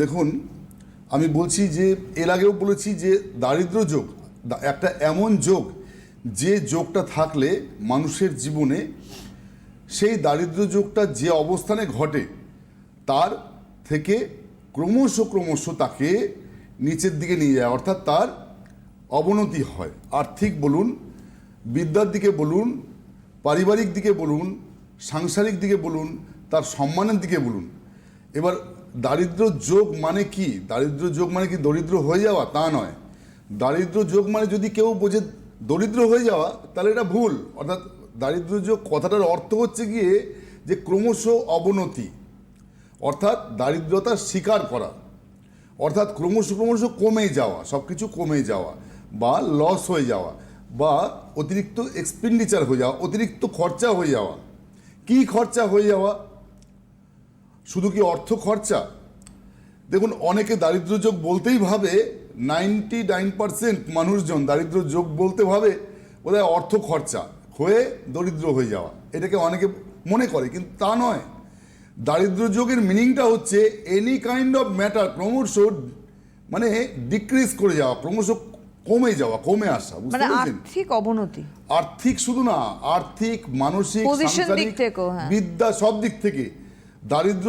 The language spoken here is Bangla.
দেখুন, আমি বলছি যে, এর আগেও বলেছি যে, দারিদ্র যোগ একটা এমন যোগ, যে যোগটা থাকলে মানুষের জীবনে সেই দারিদ্র যোগটা যে অবস্থানে ঘটে, তার থেকে ক্রমশ ক্রমশ তাকে নিচের দিকে নিয়ে যায়, অর্থাৎ তার অবনতি হয়। আর্থিক বলুন, বিদ্যার দিকে বলুন, পারিবারিক দিকে বলুন, সাংসারিক দিকে বলুন, তার সম্মানের দিকে বলুন। এবার দারিদ্র যোগ মানে কি? দারিদ্র যোগ মানে কি দরিদ্র হয়ে যাওয়া? তা নয়। দারিদ্র যোগ মানে যদি কেউ বোঝে দরিদ্র হয়ে যাওয়া, তাহলে এটা ভুল। অর্থাৎ দারিদ্র যোগ কথাটার অর্থ হচ্ছে গিয়ে যে ক্রমশ অবনতি, অর্থাৎ দারিদ্রতার স্বীকার করা, অর্থাৎ ক্রমশ ক্রমশ কমে যাওয়া সব কিছু কমে যাওয়া, বা লস হয়ে যাওয়া, বা অতিরিক্ত এক্সপেন্ডিচার হয়ে যাওয়া, অতিরিক্ত খরচা হয়ে যাওয়া। কি খরচা হয়ে যাওয়া? শুধু কি অর্থ খরচা? দেখুন অনেকে দারিদ্র যোগ বলতেই ভাবে নাইনটি নাইন পার্সেন্ট মানুষজন দারিদ্র যোগ বলতে ভাবে বোধহয় অর্থ খরচা হয়ে দরিদ্র হয়ে যাওয়া। এটাকে অনেকে মনে করে কিন্তু তা নয়। দারিদ্র যোগের মিনিংটা হচ্ছে এনি কাইন্ড অফ ম্যাটার ক্রমশ মানে ডিক্রিজ করে যাওয়া ক্রমশ কমে যাওয়া কমে আসা বুঝতে মানে আর্থিক অবনতি। আর্থিক শুধু না আর্থিক মানসিক সাংসারিক, হ্যাঁ। বিদ্যা সব দিক থেকে দারিদ্র